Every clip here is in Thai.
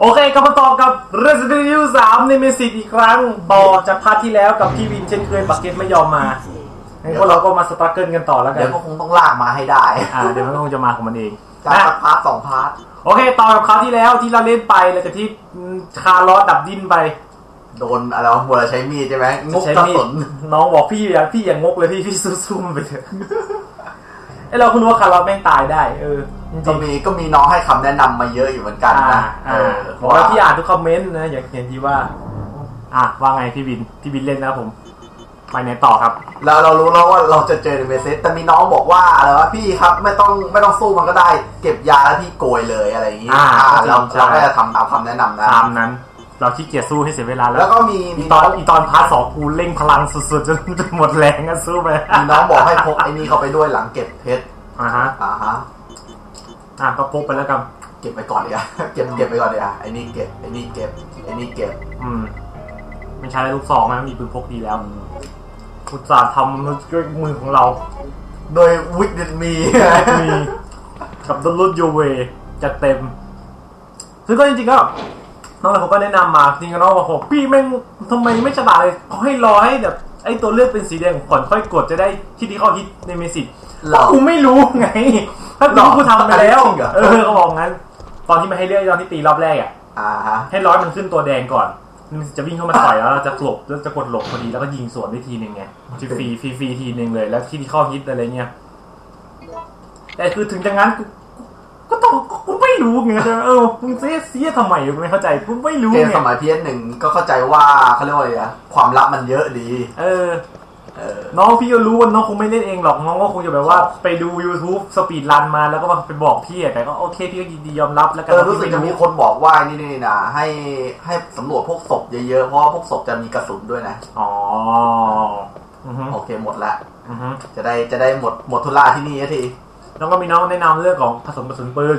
โอเคกลับมาต่อกับ Resident Evil 3ในเมสิตอีกครั้ง ต่อจากพาร์ทที่แล้วกับพี่วินเช่นเคยบักเก็ตไม่ยอมมางั้นพวกเราก็มาสตรัคเกิลกันต่อแล้วกัเดี๋ยนวก็คงต้องลากมาให้ได้อ่าเดี๋ยวมันคงจะมาของมันเองจากนะพาร์ทสองพาร์ทโอเค ต่อกับคราวที่แล้วที่เราเล่นไปแล้วจากที่อืมคาร์ลอสดับดิ้นไป โดนอะไรวะบัวใช้มีดใช่ไหมงกใช้กระมีสุดนน้องบอกพี่อย่าพี่อย่างงกเลยพี่พี่สู้ๆมันไปเถอะไอเราคุณรู้ว่าคาร์ลอสแม่งตายได้ เออจริ ก็งมีก็มีน้องให้คำแนะนำมาเยอะอยู่เหมือนกันๆอ่านะเออ่าอบอกว่าพี่อ่านทุกคอมเมนต์นะอย่างเห็นที่ว่า อะว่าไงพี่วินพี่วินเล่นนะครับผมไปไหนต่อครับ แล้วเรารู้แล้วว่าเราจะเจอในเมสเซจแต่มีน้องบอกว่าอะไรวะพี่ครับไม่ต้องไม่ต้องสู้มันก็ได้ เก็บยาแล้วพี่โกยเลยอะไรอย่างงี้อ่าอ่าก็จริงเราใช่เราก็จะทำตามคำแนะนำนะตามนั้น เราขี้เกียจสู้ให้เสียเวลาแล้แล้ววก็มีอีมีตน้ออนงอีตอนพาร์ทสองกูเร่งพลังสุดๆจนจนหมดแรงกันสู้ไปมีน้องบอกให้พกไอ้นี่เข้าไปด้วยหลังเก็บเพชรอ่าฮะอ่าฮะ อะก็พกไปแล้วกัน เก็บไปก่อนเลยอะเก็บเก็บไปก่อนเลยอะไอ้นี่เก็บไอ้นี่เก็บไอ้นี่เก็บ อืมไม่ใช่ลูกซองนะมีปืนพกดีแล้วอุตส่าห์ทำด้วยมือของเรา โดยวิกเดนมีมีกับดลุดยูเวจะเต็ม ซึ่งก็จริงๆก็น้องเลยผมก็แนะนำมาจริงๆก็น้องบอกผมพี่แม่งทำไมไม่ฉลาดเลยเขาให้รอให้แบบไอ้ตัวเลือกเป็นสีแดงก่อนค่อยกดจะได้ที่ที่เขาฮิตในเมสิตหรอกูไม่รู้ไง ถ้ากูรู้กูทำไปแล้ว จริงเหรอ เออเขาบอกงั้น ตอนที่มาให้เลือกตอนที่ตีรอบแรกอะ อ่าฮะให้ร้อยมันขึ้นตัวแดงก่อน มันจะวิ่งเข้ามาต่อยแล้วเราจะหลบแล้วจะกดหลบพอดีแล้วก็ยิงสวนได้ทีหนึ่งไงฟรีฟรีฟรีฟรีทีหนึ่งเลย แล้วที่ที่เข้าฮิตอะไรเงี้ย แต่คือถึงจะงั้นกูก็ต้องกูไม่รู้ไงเออมึงเสียเสียทำไมกูไม่เข้าใจกูไม่รู้เกมไงสมัยพีเอหนึ่งก็เข้าใจว่าเขาเรียกว่าอะไรอะความลับมันเยอะดี เออเออ น้องพี่ก็รู้ว่าน้องคงไม่เล่นเองหรอกน้องก็คงจะแบบว่าไปดู YouTube สปีดรันมาแล้วก็มาไปบอกพี่อะแต่ก็โอเคพี่ก็ยินดียอมรับแล้วกัเอนอรู้สึกพี่จะไม่มีคนบอกว่านี่นี่นะให้ให้สำรวจพวกศพเยอะๆเพราะว่าพวกศพจะมีกระสุนด้วยนะอ๋ออือฮึโอเคหมดละอือฮึจะได้จะได้หมดหมดทุล่าที่นี่สักทีแล้วก็มีน้องแนะนำเรื่องของผสมกระสุนปืน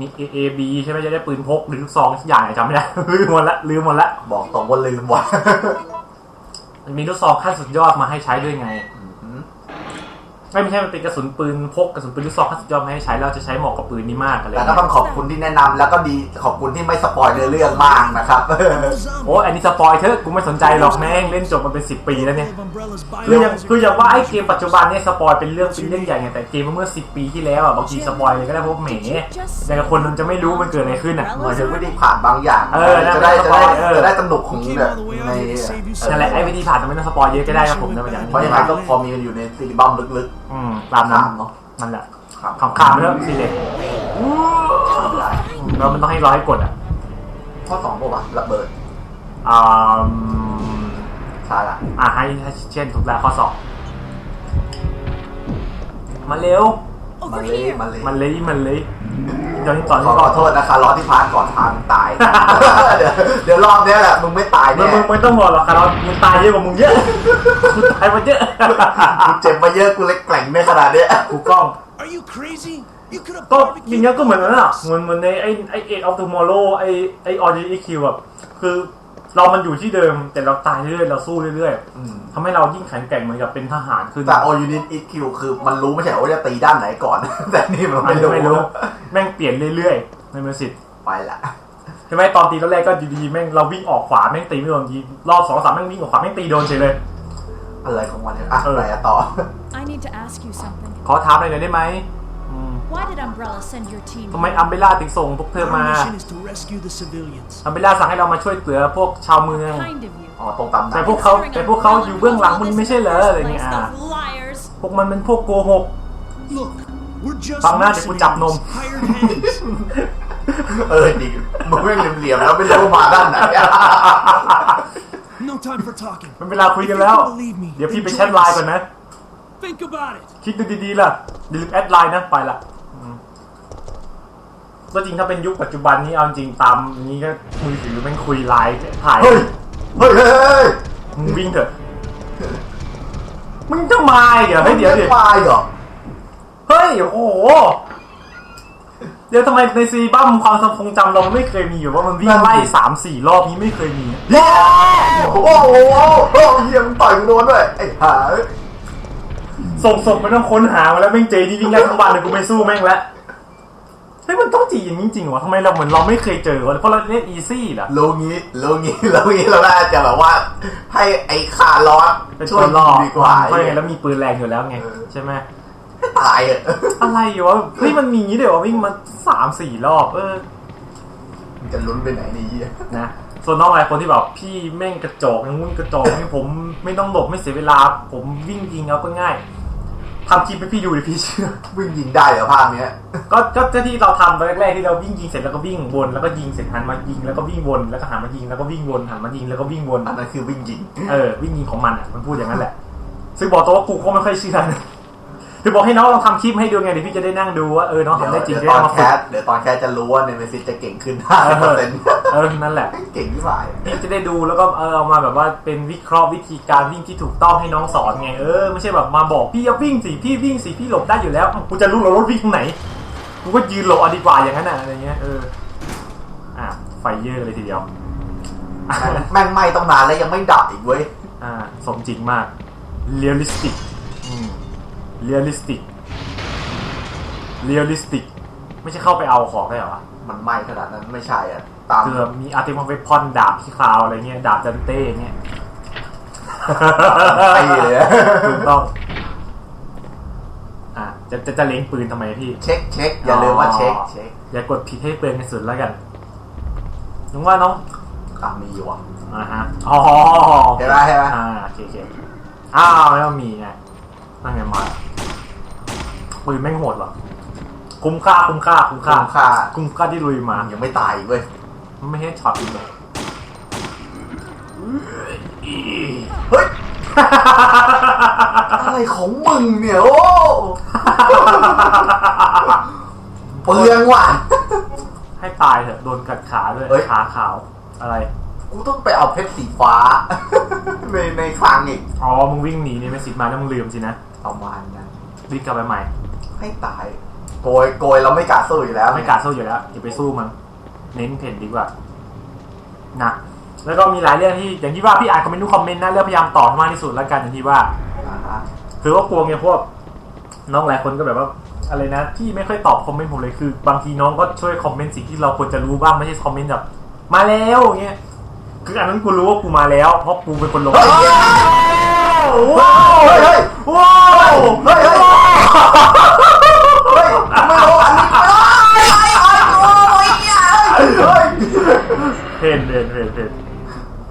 มี A A B ใช่ไหมจะได้ปืนพกหรือลูกซองสักอย่างจำไม่ได้ลืมหมดละลืมหมดละ บอกตรงว่าลืมว่ะ มันมีลูกซองขั้นสุดยอดมาให้ใช้ด้วยไง ไม่ไม่ใช่มันเป็นกระสุนปืนพกกระสุนปืนลูกซองขั้นสุดยอดมาให้ใช้แล้วจะใช้เหมาะกับปืนนี้มากอะไรแล้วก็เงี้ยต้องขอบคุณที่แนะนำแล้วก็ดีขอบคุณที่ไม่สปอยเนื้อเรื่องมากนะครับ โอ้อันนี้สปอยเถอะกูไม่สนใจหรอกแม่งเล่นจบมันเป็นสิบปีแล้วเนี่ย คืออย่างคืออย่างว่าไอ้เกมปัจจุบันเนี่ยสปอยเป็นเรื่องเป็นเรื่องใหญ่ไงแต่เกมเมื่อสิบปีที่แล้วอะบางทีสปอยเลยก็ได้เพราะเหมแต่คนมันจะไม่รู้มันเกิดอะไรขึ้นอะหมายถึงวิธีผ่านบางอย่างเออนั่นจะได้สจะปอได้ยเออ จะได้สนุกของแบบในเออนั่นแหละไอ้วิธีผ่านจะไม่ต้องสปอยเยอะก็ได้ครับผมนะมันอย่างนี้เพราะยังไงก็พอมีอยู่ในซีรีบัมลึกอืมตามๆนั้นถามเนาะนั่นแหละครับขำขำเรื่องสิเด็กไม่ได้แล้วมันต้องให้ร้อยกดอะข้อสองป่าวะระเบิดอ่าใช่ละอ่าให้ให้เช่นถูกแล้วข้อสอบมาเร็วมันเลยมันเลยมันเลยมันเลย เดี๋ยวนี้ตอนขนี้อก็ขอโทษนะคะล้อที่พานก่อนทางตาย เดี๋ยวเดี๋ยวรอบเนี้ยแหละมึงไม่ตายมึแน่งมึงไม่ต้องบอกหรอกครับมึงตายเยอะกว่ามึงเยอะกูตายมาเยอะกูเจ็บมาเยอะกูเลยแกร่งในขนาดเนี้ยกูกล้อง Are you crazy? You could have ก็จริงๆก็เหมือนนั้นอะเหมือนเหมือนในไอไอเอ็ดออฟทูมอร์โลไอไอออดีอีคิวแบบคือ เรามันอยู่ที่เดิมแต่เราตายเรื่อยๆเราสู้เรื่อยๆทำให้เรายิ่งแข็งแกร่งเหมือนกับเป็นทหารขึ้นแต่โอยูนิตอีคิวคือมันรู้ไม่ใช่เหรอว่าจะตีด้านไหนก่อน แต่นี่มันอันไม่นี้รู้ไม่รู้แม่งเปลี่ยนเรื่อยๆในเมอร์ซิตไปละใช่ไหมตอนตีตอนแรกก็ดีๆแม่งเราวิ่งออกขวาแม่งตีไม่โดนยีรอบสองสามแม่งวิ่งออกขวาแม่งตีโดนเฉยเลยอะไรของมันเนี่ยอะเออออะไรอะต่อ I need to ask you something. ขอถามหน่อยได้ไหมอืม Why did Umbrella send your team? ทำไม here? อัมเบล่าถึงส่งพวกเธอ Our มา mission is to rescue the civilians. อัมเบล่าสั่งให้เรามาช่วยเหลือพวกชาวเมือง Kind of you. อ๋อตรงตามนั้แต่นพวกเขาแต่พวกเขาอยู่เบื้องหลังมันไม่ใช่เหรออะไรเงี้ย Place อะ of liars. พวกมันเป็นพวกโกหก Look, we're just ฟังหน้าเดี๋ยวกูจับนม mercenaries, hired hands. เออจริงมึงแม่งเหลี่ยมๆแล้วไม่รู้ว่ามาด้านไหน No time for talking. มันเวลาคุยกันแล้ว เดี๋ยวพี่ไปแชทไลน์ก่อนนะ Think about it. คิดดูดีๆล่ะอย่าลืมแอดไลน์นะไปละอืม ก็จริงถ้าเป็นยุคปัจจุบันนี้เอาจริงตามนี้ก็มือถือแม่งคุยไลน์ถ่ายเฮ้ยเฮ้ยเฮ้ยเฮ้ยมึงวิ่งเถอะมึงจะมาอีกเหรอเฮ้ยเดี๋ยวเดี๋ยวตายเหรอเฮ้ยโอ้โหเดี๋ยวทำไมในซีบัมความทรงจำเราไม่เคยมีอยู่ว่ามันวิ่งไล่สามสี่รอบนี้ไม่เคยมีเย้โอ้โหโอ้โหโอ้โหเยี่ยมงต่อยกูโดนด้วยไอ้ห่าส่งศพไม่ต้องค้นหามาแล้วแม่งเจนี่วิ่งไล่ทั้งวันเลยกูไม่สู้แม่งแล้ว เฮ้ยมันต้องจีอย่างนี้จริงๆวะทำไมเราเหมือนเราไม่เคยเจอวะเพราะเราเล่นอีซี่เหรอรู้งี้รู้งี้รู้งี้เราน่าจะแบบว่า ให้ไอ้คาร์ลอสเป็นช่ตัววยล่อยิงดีกว่าเพราะยังไงแล้วมีปืนแรงอยู่แล้วไงเออใช่ไหมให้ตายอะอะไรวะเฮ้ยมันมีอย่างนี้เดี๋ยววิ่งมาสามสี่รอบ เออมันจะลุ้นไปไหนดีอะนะส่วนน้องหลายคนที่แบบพี่แม่งกระจอกยังงุ่นกระจอกนี่ผมไม่ต้องหลบไม่เสียเวลา ผมวิ่งยิงเอาก็ง่าย ทำคลิปให้พี่ดูดิพี่เชื่อ วิ่งยิงได้เหรอภาพเนี้ย ก็ก็ก็ที่เราทำตอนแรกๆที่เราวิ่งยิงเสร็จแล้วก็วิ่งวนแล้วก็ยิงเสร็จหันมายิงแล้วก็วิ่งวนแล้วก็หันมายิงแล้วก็วิ่งวนหันมายิงแล้วก็วิ่งวนอันนั้นคือวิ่งยิง เออวิ่งยิงของมันอะมันพูดอย่างนั้นแหละ ซึ่งบอกตัวว่ากูก็ไม่ค่อยเชื่อนะ คือบอกให้น้องลองทำคลิปให้ดูไงเดี๋ยวพี่จะได้นั่งดูว่าเออน้องทำได้จริงเดี๋ยวจะตได้อนมาแคฝึกสเดี๋ยวตอนแคสจะรู้ว่าเนเมซิสจะเก่งขึ้น50เปอร์เซ็นต์เออนั่นแหละ เก่งที่ฝ่ายพี่จะได้ดูแล้วก็เออเอามาแบบว่าเป็นวิเคราะห์วิธีการวิ่งที่ถูกต้องให้น้องสอนไงเออไม่ใช่แบบมาบอกพี่อย่าวิ่งสิพี่วิ่งสิพี่หลบได้อยู่แล้วกูจะรู้เหรอรถวิ่งตรงไหนกูก็ยืนหลบเอาดีกว่าอย่างนั้นน่ะอะไรเงี้ยเอออะไฟเยอะเลยทีเดียวอะแม่งแม่งไหม้ต้องนานแล้วยังไม่ดับอีกเว้ยอ่าสมจริงมากเรียลลิสติกอืม เรียลลิสติกเรียลลิสติกไม่ใช่เข้าไปเอาของได้เหรอวะมันไหม้ขนาดนั้นไม่ใช่อะ ตามคือมีอาร์ติมอเวพอนดาบที่คราวอะไรเงี้ย ดาบจันเต้เงี้ยไอ้เลยอะถูกต้องอะจะจะจะเล็งปืนทำไมพี่ เช็คเช็คอย่าลืมว่าเช็คอ๋อเช็คอย่ากดผิดให้เปลืองในสุดแล้วกันนึกว่าน้องอะมีอยู่อะอ่าฮะอ๋อเห็นไหมเห็นไหมอ่าโอเคโอเคอ้าวไม่ต้องมีไงนั่นไงมา ปืนแม่งโหดเหรอคุ้มค่าคุ้มค่าคุ้มค่าคุ้มค่า คุ้มค่าที่ลุยมา ยังไม่ตายอีกเว้ยมันไม่ใช่ช็อตอีกเลยเฮ้ย อะไรของมึงเนี่ยโอ้เปลืองว่ะ ให้ตายเถอะโดนกัดขาด้วยเฮ้ย ขาขาวอะไรกูต้องไปเอาเพชรสีฟ้า ในในคลังอีกอ๋อมึงวิ่งหนีนี่ไม่สิทธิ์มาแล้วมึงลืมสินะ ประมาณนั้นวิ่งกลับไปใหม่ ให้ตาย โกยโกยเราไม่กล้าสู้อยู่แล้วไม่กล้าสู้อยู่แล้วอย่าไปสู้มันเน้นเพ่นดีกว่านะแล้วก็มีหลายเรื่องที่อย่างที่ว่าพี่อ่านคอมเมนต์ทุกคอมเมนต์นะเรื่องพยายามตอบให้มากที่สุดแล้วกันอย่างที่ว่าอ่าฮะคือว่ากลัวไงพวกน้องหลายคนก็แบบว่าอะไรนะพี่ไม่ค่อยตอบคอมเมนต์ผมเลยคือบางทีน้องก็ช่วยคอมเมนต์สิ่งที่เราควรจะรู้บ้างไม่ใช่คอมเมนต์แบบมาแล้วอย่างเงี้ยคืออันนั้นกูรู้ว่ากูมาแล้วเพราะกูเป็นคนลงเฮ้ยว้าวเฮ้ยเฮ้ยว้าว นเห็นเห็นเห็น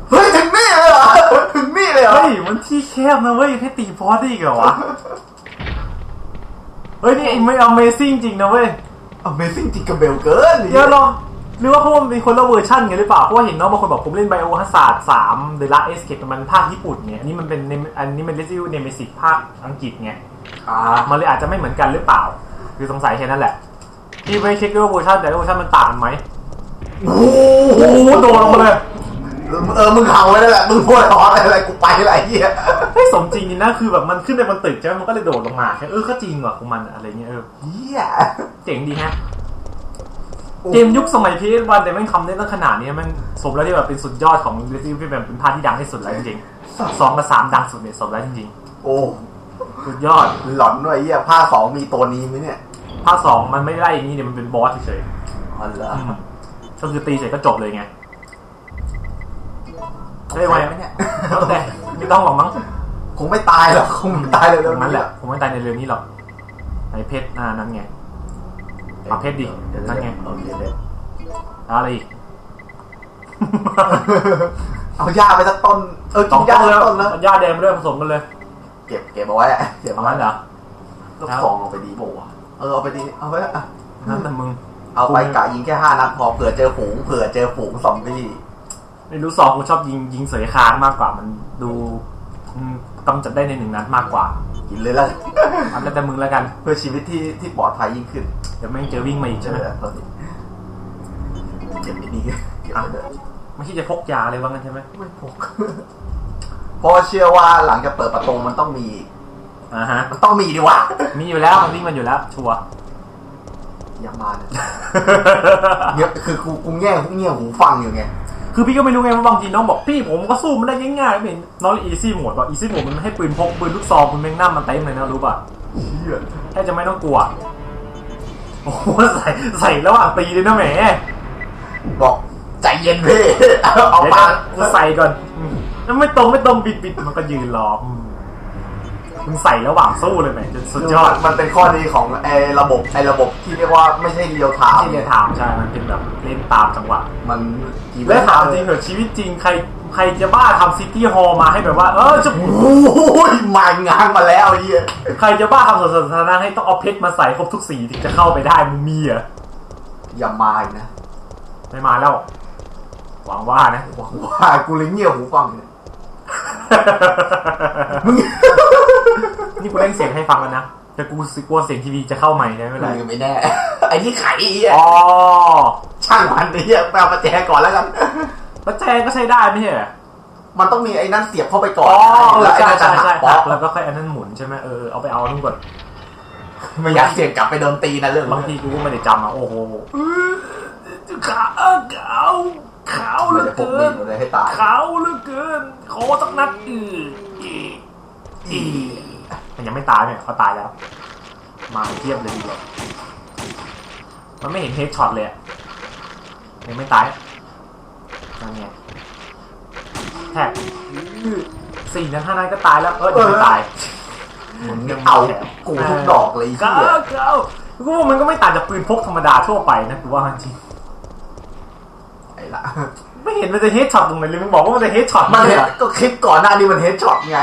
เฮ้ยถึงนี่เลยเหรอถึงนี่เลยเหรอเฮ้ยมันที่แคบนะเว้ยแค่ตีบอสได้อีกเหรอวะเฮ้ยนี่ไม่ Amazing จริงนะเว้ย Amazing จริงกับเบลเกินเดี๋ยวลองหรือว่าเพราะว่ามันเป็นคนละเวอร์ชันกันหรือเปล่า เพราะว่าเห็นน้องบางคนบอกผมเล่นไบโอฮัสซาร์ดสามเดล่าเอสเคปมันภาคญี่ปุ่นไงอันนี้มันเป็น Nem- อันนี้มันเรซิวเนเมซิกภาคอังกฤษไงอ่ามันเลยอาจจะไม่เหมือนกันหรือเปล่า คือสงสัยแค่นั้นแหละ ที่ไม่เช็คด้วยว่าเวอร์ชันแต่ละเวอร์ชันมันต่างกันไหม โอ้โอ้โหโดดลงมาเลย เออ มึงเห่าไว้แล้วแหละ มึงพูดอะไรอะไรกูไปอะไรเหี้ยเฮ้ยสมจริงนี่นะคือแบบมันขึ้นไปบนตึกใช่ไหมมันก็เลยโดดลงมาแค่เออก็จริงว่ะของมันอะไรเงี้ยเออเหี้ยเจ๋งดีฮะเกมยุคสมัยพีเอวันแต่แม่งทำได้ตั้งขนาดนี้มันสมแล้วที่แบบเป็นสุดยอดของ Resident Evil เป็นภาคที่ดังที่สุดแล้วจริงๆสองกับสามดังสุดเนี่ยสมแล้วจริงโอ้ๆสุดยอดหลอนด้วยเหี้ยภาคสองมีตัวนี้ไหมเนี่ยภาคสองมันไม่ได้อย่างนี้เนี่ยมันเป็นบอสเฉยอ๋อเหรอๆ ก็คือตีเสร็จก็จบเลยไงได้ไหมไหมเนี่ยแล้วแต่ไม่ต้องหรอกมั้งคงไม่ตายหรอกคงไม่ตายเลยตรงนั้นแหละผมไม่ตายในเรื่องนี้หรอกไอเพชรอ่านั่นไงเอาเพชรดินั่นไงโอเคเด็ดอะไรอีกเอาหญ้าไปสักต้น เออสกิอนงหญ้าต้นสัแล้วกต้นแล้วหญ้าแดงไปด้วยผสมกันเลย เก็บเก็บเอาไว้อะเก็บเอาเอาไว้งั้นเหรอลูกซองเอาไปดีโบวะเออเอาไปดีเอาไปอะนั่นแต่มึง เอาไปกะยิงแค่ห้านัดพอเผื่อเจอฝูงเผื่อเจอฝูงซอมบี้ไม่รู้สองกูชอบยิงยิงเสยคางมากกว่ามันดูอืมกำจัดได้ในหนึ่งนัดมากกว่ากินเลยแล้วอันแล้วแต่มึงแล้วกัน เพื่อชีวิตที่ที่ปลอดภัยยิ่งขึ้น เดี๋ยวแม่งเจอวิ่งมาอีกเจใช่ไหมอตอนนี้เก็บไอ้นี่เก็บไว้เลยไม่ใช่จะพกยาเลยว่างั้นใช่ไหมไม่พกเพราะเชื่อว่าหลังจากเปิดประตูมันต้องมีอ่าฮะ มันต้องมีดีวะมีอยู่แล้วมันวิ่งมันอยู่แล้ว ชัวร์อ ย่ามาเลยเงียบคือกูกูแง่กูเงี่ยหูฟังอยู่ไงคือพี่ก็ไม่รู้ไงว่าบางทีน้องบอกพี่ผมก็สู้มันได้ง่ายๆไม่เห็นน้องอีซี่โหมดว่ะอีซี่โหมดมันให้ปืนพกปืนลูกซองปืนแมงนัมมันเต็มเลยนะรู้ป่ะเชี่ยแค่จะไม่ต้องกลัวโอ้โหใส่ใส่ระหว่างตีเลยนะแหมบอกใจเย็นพี่เอาเดี๋ยวปานะกูใส่ก่อนอืมแล้วไม่ตรงไม่ตรงบิดบิดมันก็ยืนรออื มมึงใส่ระหว่างสู้เลยแหมจนสุดยอดมันเป็นข้อดีของไอ้ระบบไอ้ระบบที่เรียกว่าไม่ใช่เรียวไทม์ที่เรียนถามใช่ มันเป็นแบบเล่นตามจังหวะ มันแล้วถามจริงเหรอชีวิตจริงใครใครจะบ้าทำซิตี้ฮอลมาให้แบบว่า เออจะโอ้ยมางานมาแล้วไอ้เหี้ยใครจะบ้าทำสวนสาธารณะให้ต้องเอาเพชรมาใส่ครบทุกสีถึงจะเข้าไปได้มึงมีเหรออย่ามาอีกนะไม่มาแล้วหวังว่านะหวังว่ากูเลยเงี่ยหูฟังเนี่ยมึง นี่กูเล่นเสียงให้ฟังแล้วนะ แต่กูรู้สึกกลัวเสียงทีวีจะเข้าใหม่นะไม่เป็นไรไม่แน่ ไอ้นี่ไข่ไอ้เหี้ยอ๋อช่างมันไอ้เหี้ยไปเอาประแจก่อนแล้วกันแล้วแจก็ใช้ได้ไม่ใช่เหรอมันต้องมีไอ้นั่นเสียบเข้าไปก่อนอ๋อเอแล้อวไอ้ใช่นั่นจะใช่หักใช่ป๊อกแล้วก็ค่อยอันนั้นหมุนใช่ไหมเออเอาไปเอานู่นก่อนไม่อยากเสียงกลับไปโดนตีนะเรื่องบางทีกูก็ไม่ได้จำอะโอ้โหขาขาวขาวเหไม่ลืได้อพกเกิมีนดมาเลยให้ตายขาวเหลือเกินขอสักนัดอืออีอี มันยังไม่ตายเนี่ยเขาตายแล้ว มาเทียบเลยดีกว่ามันไม่เห็นเฮดช็อตเลยอะยังไม่ตายนั่นไงแท็กอื้อสี่นั้นห้านั้นก็ตายแล้ว เออยังไม่ตายมึงเนี่ยเอากูทุกดอกเลยไอ้เก้าเหี้ยเก้ากูว่ามันก็ไม่ต่างจากปืนพกธรรมดาทั่วไปนะกูว่าจริงไอ้ละไม่เห็นมันจะเฮดช็อตตรงไหนเลยมึงบอกว่ามันจะเฮดช็อตมันเลเห็ยนก็คลิปก่อนหน้านี้มันเฮดช็อตไง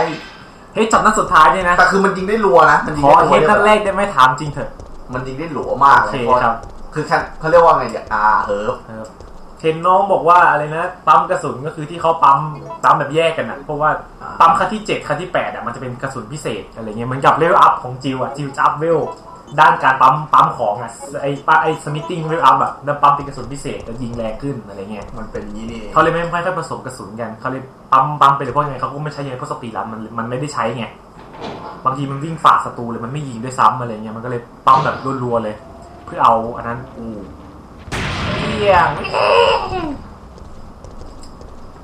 เฮดช็อตนัดสุดท้ายเนี่ยนะแต่คือมันยิงได้รัวนะ มันยิงขอได้รัเฮวดนัดแรกได้ไหมถามจริงเถอะ มันยิงได้หลัวมากโอเลเคยเพราะครับ คือแค่เขาเรียกว่าไงเนี่ยอ่าเฮิร์ฟเออเห็นน้องบอกว่าอะไรนะปั๊มกระสุนก็คือที่เขาปั๊มปั๊มแบบแยกกันอะเพราะว่าปั๊มคันที่7คันที่8อะมันจะเป็นกระสุนพิเศษอะไรเงี้ยเหมือนกับเลเวลอัพของจิวอะจิวจะอัพเวล ด้านการปั๊มปั๊มของอะไอ้ปั๊มไอ้สมิธติ้งเวลอัพอะแล้วปั๊มเป็นกระสุนพิเศษจะยิงแรงขึ้นอะไรเงี้ยมันเป็นอย่างนี้นี่เองเขาเลยไม่ค่อยผสมกระสุนกันเขาเลยปั๊มปั๊มไปเลยเพราะยังไงเขาก็ไม่ใช้ยังไงเพราะสปีดรันมันมันไม่ได้ใช้ไงบางทีมันวิ่งฝ่าศัตรูเลยมันไม่ยิงด้วยซ้ำอะไรเงี้ยมันก็เลยปั๊มแบบรัวๆเลย เพื่อเอาอันนั้นอูเยี่ยง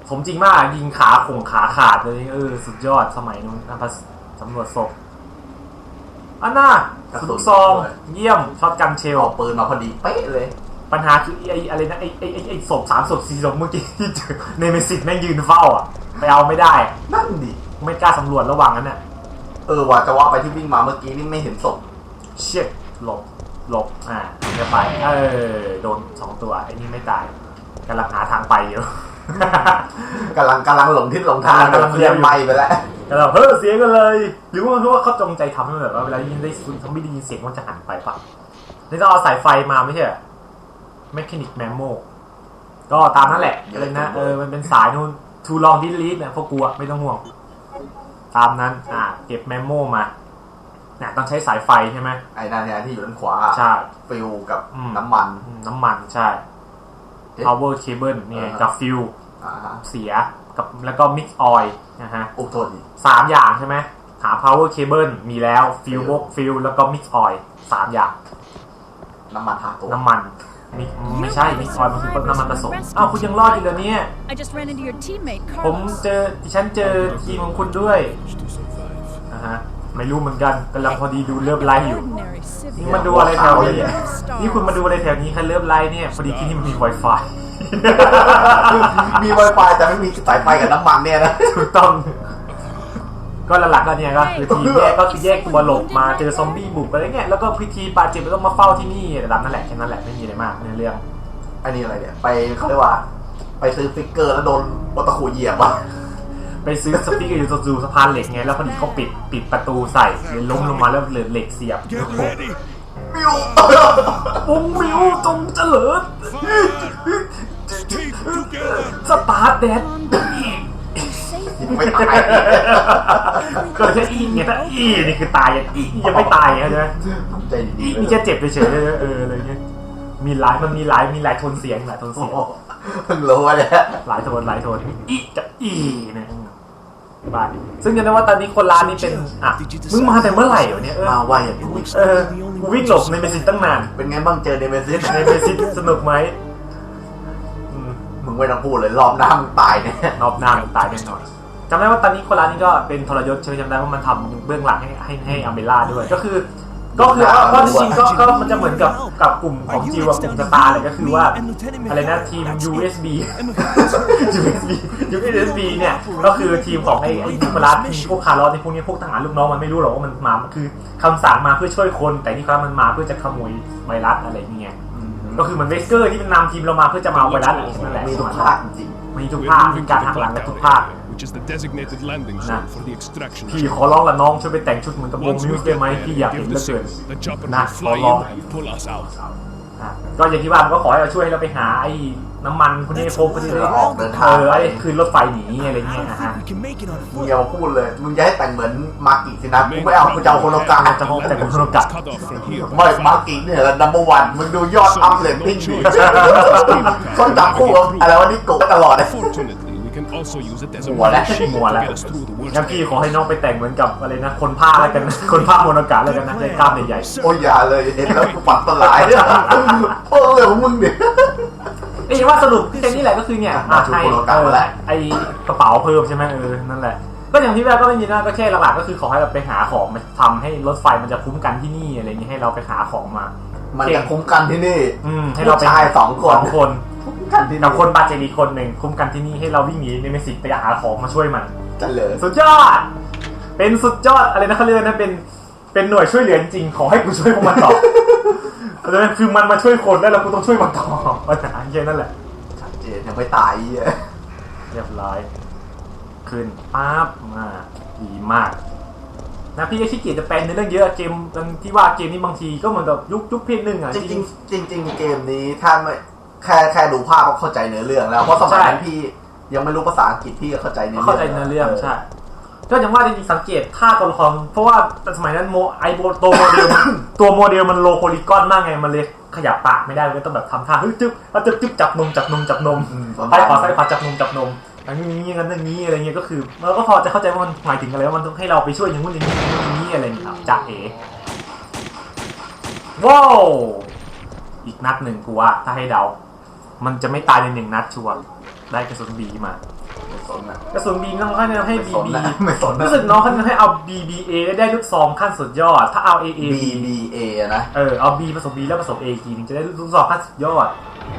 สมจริงมากยิงขาโขงขาขาดเลยเออสุดยอดสมัยนู้นนะพัสสำรวจศพ อันน่ะสุดซอง เยี่ยมช็อตกันเชลเอาปืนมาพอดีเป๊ะเลย ปัญหาคือไอ้อะไรนะไอ้ไอ้ไอ้ไอ้ศพสามศพสี่ศพเมื่อกี้ที่เจอในเมสิตแม่งยืนเฝ้าอะไปเอาไม่ได้ นั่นดิไม่กล้าสำรวจระหว่างนั้นน่ะเออว่าจะว่าไปที่วิ่งมาเมื่อกี้นี่ไม่เห็นศพเชี่ยหลบหลบอ่าจะไปเออโดนสองตัวไอ้นี่ไม่ตายกำลังหาทางไปอยู่ กำลังกำลังหลงทิศหลงทางกำลังเรียนไปไปแล้วกำลังเฮ้อเสียงกันเลย หรือว่าเพราะว่าเขาจงใจทำให้แบบว่าเวลายินได้ซุนเขาไม่ได้ยินเสียงมันจะหันไปปะนี่ต้องเอาสายไฟมาไม่ใช่เหรอแมคานิกแมมโมก็ตามนั่นแหละอะไรนะเออมันเป็นสายนู่นทูลองดิลีทเนี่ยพวกกูอะไม่ต้องห่วง ตามนั้นอ่าเก็บแมมโมมาเนี่ยต้องใช้สายไฟใช่ไหมไอ้นั่นเนี่ยที่อยู่ด้านขวาใช่ฟิลกับอืมน้ำมันอืมน้ำมันใช่เอ๊ะ power cable เนี่ยอ่าฮะกับฟิวอ่าฮะเสียกับแล้วก็ mix oil นะฮะโอ้โทษดิสามอย่างใช่ไหมหา power cable มีแล้วฟิวฟิวฟิวแล้วก็ mix oil สามอย่าง น้ำมันทาตัวน้ำมันมิไม่ใช่ mix oil มันคือน้ำมันผสมอ้าวคุณยังรอดอีกเหรอเนี่ย I just ran into your teammate, ผม Carlos. เจอดิฉันเจอทีมของคุณด้วยนะฮะ ไม่รู้เหมือนกันกำลังพอดีดูเลิฟไลฟ์อยู่ Ordinary นี่ civilian. มาดูอะไรแถวนี้อะนี่คุณมาดูอะไรแถวนี้ใครเลิฟไลฟ์เนี่ย พอดีที่นี่มันมี Wi-Fi มี Wi-Fi แต่ไม่มีสายไฟกับน้ำมันเนี่ยนะ ถูกต้อง ก็หลักๆก็เนี่ยก็คือทีมแยกก็คือแยกตัวหลบมาเจอซอมบี้บุกอะไรเงี้ยแล้วก็พิธีบาดเจ็บแล้วก็มาเฝ้าที่นี่ระดับนั่นแหละแค่นั้นแหละไม่มีอะไรมากในเรื่อง อันนี้อะไรเนี่ย ไปเขาเรียกว่า ไปซื้อฟิกเกอร์แล้วโดนวัตะขูเหยียบอะ ไปซื้อสปีกเกอร์อยู่จูสะพานเหล็กไงแล้วพอดีเขาปิดปิดประตูใส่เลยล้มลงมาแล้วเหลือเหล็กเสียบมิวองค์มิวจงเจริญสตาร์ทแดดไม่ตายก็แค่อีไงถ้าอีนี่คือตายอะอียังไม่ตายใช่ไหมอีนี่แค่เจ็บเฉยๆเอออะไรเงี้ยมีหลายมันมีหลายมีหลายโทนเสียงหลายโทนโอ้เสียงโหเพิ่งรู้ว่าเนี่ยหลายโทนหลายโทนอีกับอีเนะ บ้านซึ่งจะได้ว่าตอนนี้คนร้านนี้เป็นอะมึงมาแต่เมื่อไหร่วะเนี่ยเออมาไวอย่างนี้เออกูวิ่งหลบในเมสซิตั้งนาน เป็นไงบ้างเจอเดเมซิสในเมสซิสนุกไหมอืมมึงไม่ต้องพูดเลยรอบหน้ามึงตายเนี่ยรอบหน้ามันตายแน่นอนจำได้ว่าตอนนี้คนร้านนี้ก็เป็นทรยศใช่ไหมจำได้ว่ามันทำเบื้องหลังให้ให้ให้อเมล่าด้วย ก็คือ ก็คือว่าเพราะจริงๆก็ก็มันจะเหมือนกับกับกลุ่มของจิวกับกลุ่มสตาร์เลยก็คือว่าอะไรนะทีม USB USB USB เนี่ยก็คือทีมของไอ้ไอ้นิโคลัสทีมพวกคาร์ลอสในพวกนี้พวกทหารลูกน้องมันไม่รู้หรอกว่ามันมาคือคำสั่งมาเพื่อช่วยคนแต่นี่ครับมันมาเพื่อจะขโมยไวรัสอะไรเงี้ยก็คือเหมือนเวสเกอร์ที่มันนำทีมเรามาเพื่อจะมาเอาไวรัสอะไรนั่นแหละมีทุกภาคจริงมีทุก We're ภาค moving มี to การ the หักหลัง Black กับทุก Tower ภาค area, which is the designated landing Nah. zone for the extraction พี่ ship. ขอร้องกับน้องช่วยไปแต่งชุดเหมือนกับวง Once มิว we ส์ได้ get ไหม there, พี่อยากเห็น give เหลื the อเกิน signal. The chopper Nah, will fly hold on. in and pull us out. อะก็อย่างที่ว่ามันก็ขอให้เราช่วยให้เราไปหาไอ้น้ำมันพวกนี้ให้ครบพอดีๆเลเพื่ยอออกเดินเอทางอไปไอ้คืนรถไฟหนีอะไรเงี้ยนะฮะ We can make it on มึง foot. อย่ามาพูดเลยมึงจะให้แต่งเหมือนมากิสินะกูไม่เอากูจะเอาคนละกลางจะเอาแต่คนละกะ Cut off from here. ไม่มากิเนี่ยแหละ number one มึงดูยอดอัพเลตติ้งดิคนจับคู่กับอะไรวะนี่โกะตลอดเลย Fortunately, we can also use it as a Voilà. machine มัว to แล้ว get us through the worst งั้นพี่ขอ days. ให้น้องไปแต่งเหมือนกับอะไรนะ คนผ้าแล้วกันนะคนผ้าโมโนกะแล้วกันนะได้กล้ามใหญ่โอ้ยอย่าเลยเห็นแล้วกูฝันตลายเนี่ยโอ้เรื่องของมึงดิๆนี่ว่าสรุปที่เจนนี่แหละก็คือเนี่ยอะอะให้โมโนกะเออมาแล้วไอ้กระเป๋าเพิ่มใช่ไหมเออนั่นแหละ ก็อย่างที่แรกก็ไม่มีนะก็แค่หลักๆก็คือขอให้เราไปหาของมาทำให้รถไฟมันจะคุ้มกันที่นี่อะไรอย่างงี้ให้เราไปหาของมา มันจะคุ้มกันที่นี่อืมให้เราไปผู้ชายสองคน สองคน คุ้มกันที่กับนี่คนบาดเจ็บอีกคนหนึ่งคุ้มกันที่นี่ให้เราวิ่งหนีในเมสิกไปหาของมาช่วยมันจะเหลือสุดยอด เป็นสุดยอดอะไรนะเขาเรียกนะเป็นเป็นหน่วยช่วยเหลือจริงๆขอให้กูช่วยพวกมันต่อเพราะฉะนั้นคือมันมาช่วยคนแล้วเรากูต้องช่วยมันต่อปัญหาแค่นั้นแหละชัดเจนยังไม่ตายอีกอะเรียบร้อย ขึ้นปั๊บมาดีมากนะพี่ก็ขี้เกียจจะแปลในเรื่องเยอะเกมที่ว่าเกมนี้บางทีก็เหมือนกับยุคยุคเพศหนึ่งอะจริงๆจริงๆจริง ๆ เกมนี้ถ้าไม่ แค่แค่ดูภาพก็เข้าใจเนื้อเรื่องแล้วเพราะสมัยนั้นพี่ยังไม่รู้ภาษาอังกฤษพี่ก็เข้าใจเนื้อเรื่องเข้าใจเนื้อเรื่องใช่ก็อย่างว่าจริงๆสังเกตท่าตัวละครเพราะว่าสมัยนั้นโมไอโบตัวโมเดลมันตัวโมเดลมันโลโพลีกอนมากไงมันเลยขยับปากไม่ได้มันก็ต้องแบบทำท่าเฮ้ยจึ๊บแล้วจึ๊บจึ๊บจับนมจับนมจับนมอืมประมาณซ้ายขวาซ้ายขวาจับนมจับนมอย่างนี้อย่างนั้นอย่างนี้อะไรเงี้ยก็คือเราก็พอจะเข้าใจว่ามันหมายถึงอะไรว่ามันต้องให้เราไปช่วยอย่างนู้นอย่างนี้อย่างนู้นอย่างนี้อะไรอย่างเงี้ยครับจ่าเอ๋ว้าวอีกนัดหนึ่งกูว่าถ้าให้เดา มันจะไม่ตายในหนึ่งนัดชัวร์ได้กระสุนบีมา ไม่สนอะกระสุนบีน้องเขาจะให้ไม่บีสนบีนะไม่สนนะ รู้สึกน้องเขาจะให้เอา BBA ได้ลูกซองขั้นสุดยอด ถ้าเอา AA B B A นะ เออเอา B ผสม B แล้วผสม A อีกทีนึงจะได้ลูกซองขั้นสุดยอด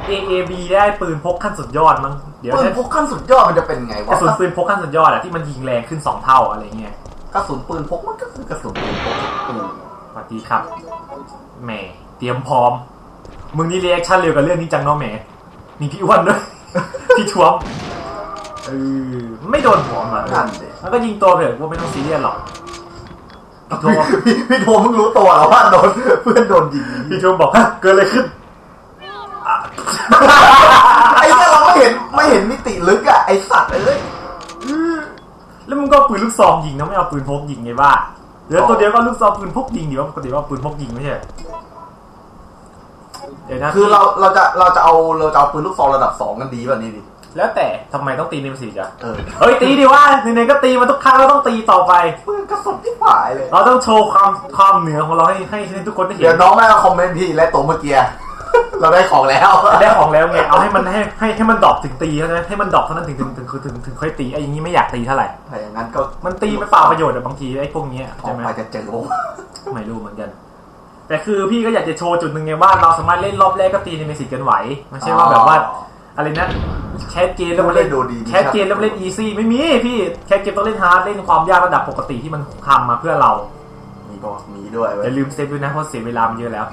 AAB ได้ปืนพกขั้นสุดยอดมั้งเดี๋ยวปืนใช้พกขั้นสุดยอดมันจะเป็นไงกวะระสุนปืนพกขั้นสุดยอดอะที่มันยิงแรงขึ้น2เท่าอะไรเงี้ยกระสุนปืนพกมันก็คือกระสุนปืนพกอืมสวัสดีครับแหมเตรียมพร้อม มึงนี่เรีแอคชั่นเร็วกับเรื่องนี้จังเนาะแหม มีพี่อ้วนด้วย พี่ทวมเออไม่โดนหัวมานั่นสิแล้วก็ยิงตัวไปเถอะว่าไม่ต้องซีเรียสหรอกพี่ทวมพี่พี่โทมึงรู้ตัวเหรอว่าโดนเพื่อนโดนยิงพี่ทวมบอกฮะเกิดอะไรขึ้น ไอ้เนี่ยเราไม่เห็นไม่เห็นมิติลึกอะไอสัตว์เอ้ย แล้วมึงก็เอาปืนลูกซองยิงนะไม่เอาปืนพกยิงไงบ้าเหลือตัวเดียวก็ลูกซองปืนพกยิงดีว่าปกติว่าปืนพกยิงไม่ใช่เหรอเดี๋ยวนะคือเราเราจะเราจะเอาเราจะเอาปืนลูกซองระดับสองกันดีแบบนี้ดิแล้วแต่ทำไมต้องตีในสิอะเออเฮ้ยตีดิว่าไหนๆก็ตีมาทุกครั้งแล้วต้องตีต่อไป ปืนกระสุนที่ผายเลย เราต้องโชว์ความความเหนือของเราให้ให้ให้ทุกคนได้เห็เดี๋ยวนน้องแม่ก็คอมเมนต์พี่และตัวเมื่อกี้เราได้ของแล้ว ได้ของแล้วไงเอาให้มันให้ให้ให้มันดรอปถึงตีเท่านั้นให้มันดรอปเท่านั้นถึงถึงถึงถึงถึงค่อยตีไอ้อย่างนี้ไม่อยากตีเท่าไหร่ ถ้าอย่างนั้นก็มันตีไม่เปล่าประโยชน์อะบางทีไอ้พวกเนี้ยออใช่กไหมไปจะเจอโอ้ไม่รู้เหมือนกัน แต่คือพี่ก็อยากจะโชว์จุดหนึ่งไงว่าเราสามารถเล่นรอบแรกก็ตีในเมสิกกันไหวไม่ใช่ว่าแบบว่าอะไรนะแคสเกมแล้วมาเล่นดูดีแคสเกมแล้วมาเล่นอีซี่ไม่มีพี่แคสเกมต้องเล่นฮาร์ดเล่นความยากระดับปกติที่มันทำมาเพื่อเรา มีบอกมีด้วยอเว้ยย่าลืมเซฟด้วยนะเพราะเสียเวลามันเยอะแล้ว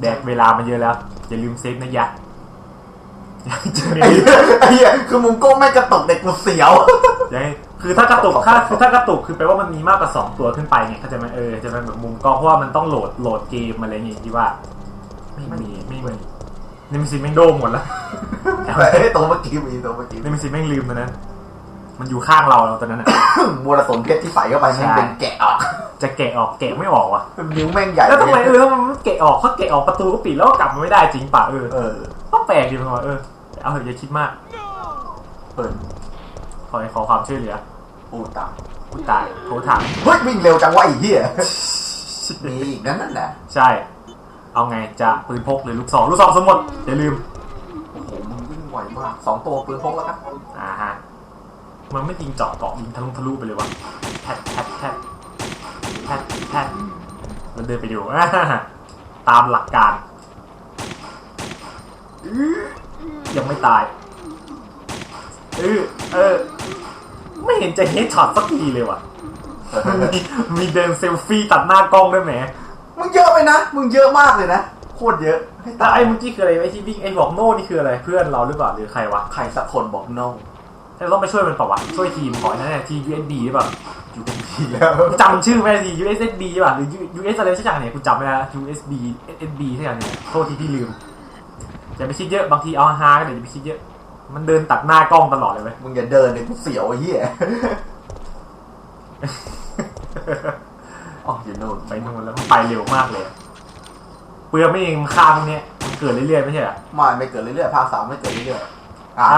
แดกเวลามันเยอะแล้วอย่าลืมเซฟนะยะไอ้เหี้ยไอ้เหี้ยคือมุมกล้องไม่กระตุกเด็กกูเสียวอย่าให้ คือถ้ากระตุกถ้าคือถ้ากระตุกคือแปลว่ามันมีมากกว่าสองตัวขึ้นไปไงเข้าใจไหมเออจะเป็นแบบมุมกล้องเพราะว่ามันต้องโหลดโหลดเกมอะไรอย่างงี้ที่ว่า ไม่มีไม่มีนี่มันสิแม่งโดมหมดแล้วแต่ไอ้ตัวเมื่อกี้มีตัวเมื่อกี้นี่มันสิแม่งลืมมันนั้น มันอยู่ข้างเราเราตอนนั้นอะมวลสนเพชรที่ใส่เข้าไปใช่แม่งเป็นแกะออกจะแกะออกแกะไม่ออกว่ะ นิ้วแม่งใหญ่แล้วทำไมเออมันแกะออกเขาแกะออกประตูก็ปิดแล้วก็กลับมาไม่ได้จริงป่ะเออเออ ก็แปลกดีมันว่าเออเอาเถอะอย่าคิดมากเปิดขอขอความช่วยเหลือ ปูตามกูตายโทรถามเฮ้ยวิ่งเร็วจังวะไอ้เหี้ยมีอีกนั่นนั่นแหละใช่ เอาไงจะปืนพกหรือลูกซองลูกซองสมมติอย่าลืมโอ้โหมึงวิ่งไวมากสองตัวปืนพกแล้วครับอ่าฮะมันไม่ยิงเจาะเกาะยิงทะลุทะลุไปเลยวะแทดแทดแทดแทดแทดมันเดินไปดูอ่าตามหลักการอื้อยังไม่ตายเออเออ ไม่เห็นจะเฮดช็อตสักทีเลยว่ะ มีมีเดินเซลฟี่ตัดหน้ากล้องด้วยแหมมึงเยอะไปนะ มึงเยอะมากเลยนะ โคตรเยอะให้แต่ตายไอ้เมื่อกี้คืออะไรไอ้ที่วิ่งไอ้บอกโน่นี่คืออะไร เพื่อนเราหรือเปล่าหรือใครวะใครสักคนบอก no เราต้องไปช่วยมันเปล่าวะช่วยทีมก่อนนั่นแหละที USB หรือเปล่าอยู่เป็นทีแล้วจำชื่อไม่ได้ที USB ป่ะหรือ US อะไรสักอย่างเนี่ยกูจำไม่ได้ละ USB SSB สักอย่างเนี่ยโทษทีพี่ลืมอย่าไปคิดเยอะบางทีเอาฮาก็เดี๋ยวอย่าไปคิดเยอะ มันเดินตัดหน้ากล้องตลอดเลยเว้ยมึงอย่าเดินเลยกูเสียวไอ้เหี้ยอ๋ออยู่นู่นไปนู่นแล้วมันไปเร็วมากเลยอะเปลือกไม่เองค่าพวกเนี้ยมันเกิดเรื่อยๆไม่ใช่เหรอไม่ไม่เกิดเรื่อยๆภาคสามไม่เกิดเรื่อยๆอะอ่า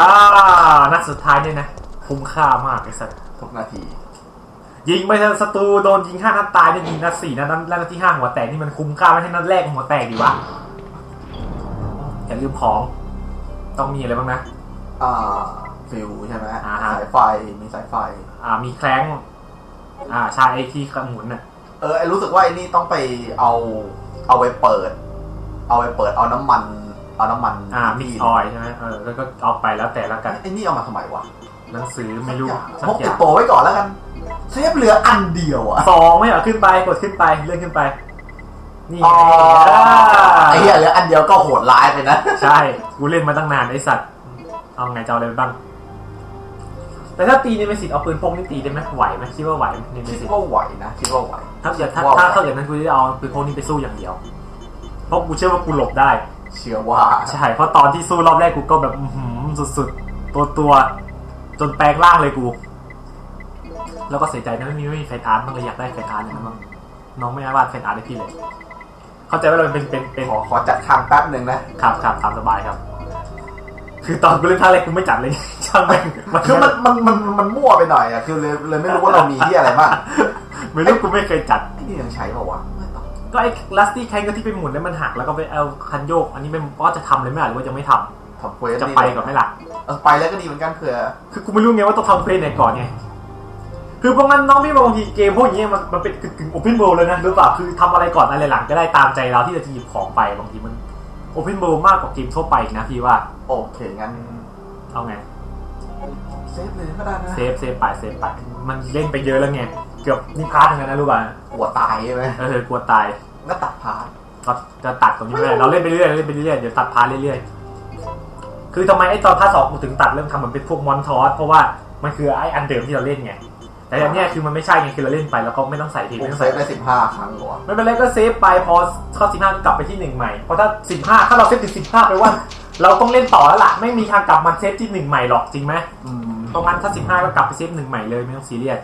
นัดสุดท้ายเนี่ยนะคุ้มค่ามากไอ้สัสทุกนาที ยิงไปศัตรูโดนยิงห้านัดตายเนี่ยยิงนัดสี่นัดนัดนัดที่ห้าหัวแตกนี่มันคุ้มค่าไม่ใช่นัดแรกหัวแตกดีวะอย่าลืมของ ต้องมีอะไรบ้างนะ อ่าฟิวใช่ไหมอ่าฮะ สายไฟมีสายไฟ อ่ามีแคร้งอ่าใช่ไอ้ที่ขมุนน่ะ เออไอรู้สึกว่าไอ้นี่ต้องไปเอาเอาไปเปิด เอาไปเปิดเอาน้ำมัน เอาน้ำมันอ่ามิกซ์ออยใช่ไหมเออแล้วก็เอาไปแล้วแต่ละกันไอ้นี่เอามาทำไมวะหนังสือไม่รู้สัพกกอติดย่างตัวไว้ก่อนแล้วกันเซฟเหลืออันเดียวอะสองไม่เหรอขึ้นไปกดขึ้นไปเลื่อนขึ้นไป นี่ไงอ๋ออ่าไอ้เหี้ยเหลืออันเดียวก็โหดร้ายไปนะ ใช่กูเล่นมาตั้งนานไอสัตว์ เอาไงจะเอาอะไรไปบ้าง แต่ถ้าตีในเมสิตเอาปืนพกนี่ตีได้ไหมไหวไหมคิดว่าไหวไหมในเมคิดสิตว่าไหวนะคิดว่าไหว ถ้าเกิดถ้าว่าไหวถ้าถ้าเกิดนั้นกูจะเอาปืนพกนี้ไปสู้อย่างเดียว เพราะกูเชื่อว่ากูหลบได้ เชื่อว่า ใช่ เพราะตอนที่สู้รอบแรกกูก็แบบอื้อหือสุดๆ ตัวตัวๆจนแปลงร่างเลยกู แล้วก็เสียใจนะไม่มีไม่มีแฟนอาร์ตมันเลยอยากได้แฟนอาร์ตอย่างนั้นบ้างน้องไม่ได้วาดแฟนอาร์ตให้พี่เลย เข้าใจว่าเราเป็นเป็นเป็นขอขอจัดคางแป๊บหนึ่งนะ ครับครับตามสบายครับ คือตอนกูเล่นภาคแรกกูไม่จัดเลย ช่างแม่งมันคือมันมันมันมันมั่วไปหน่อยอะคือเลยเลยไม่รู้ว่าเรามีที่อะไรบ้างไม่รู้กูไม่เคยจัดไอ้นี่ยังใช้เปล่าวะไม่ต้องก็ไอ้ลัสตี้แคนก็ที่ไปหมุนแล้วมันหักแล้วก็ไปเอาคันโยก อันนี้เป็นว่าจะทำเลยไหมล่ะหรือว่ายังไม่ทำทำเควสจะนี่ไปก่อนไหมล่ะเออไปแล้วก็ดีเหมือนกันเผื่อคือกูไม่รู้ไงว่าต้องทำเควสไหนก่อนไงคือเพราะงั้นน้องพี่บางทีเกมพวกนี้มันมันเป็นกึ่งโอเพนเวิลด์เลยนะรู้เปล่าคือทำอะไรก่อนอะไรหลังก็ได้ตามใจเราที่จะหยิบของไปบางทีมัน โอเพนเวิลด์มากกว่าเกมทั่วไปอีกนะพี่ว่า โอเค งั้นเอาไง เซฟเลยก็ได้นะเซฟเซฟไปเซฟไปมันเล่นไปเยอะแล้วไง เกือบนี่พาร์ทหนึงแล้วนะรู้ป่ะกลัวตายใช่ไหมเออกลัวตายก็ตัดพาร์ทก็จะตัดตรงนี้ไม่ได้เราเล่นไปเรื่อยเล่นไปเรื่อยเดี๋ยวตัดพาร์ทเรื่อยๆคือทำไมไอ้ตอนพาร์ทสองกูถึงตัดเริ่มทำเหมือนเป็นพวกมอนทอสเพราะว่ามันคือไอ้อันเดิมที่เราเล่นไง แต่อันเนี้ยคือมันไม่ใช่ไงคือเราเล่นไปแล้วก็ไม่ต้องใส่ทีผไม่มต้องเซใส่ฟได้สิบห้าครั้งเหรอไม่เป็นไรก็เซฟไปพอเข้าสิบห้าก็กลับไปที่หนึ่งใหม่เพราะถ้าสิบห้าถ้าเราเซฟถึงสิบห้าไปลว่า เราต้องเล่นต่อแล้วล่ะไม่มีทางกลับมาเซฟที่หนึ่งใหม่หรอกจริงไหมอืมตรงนั้นถ้าสิบห้าก็กลับไปเซฟหนึ่งใหม่เลยไม่ต้องซีเรียส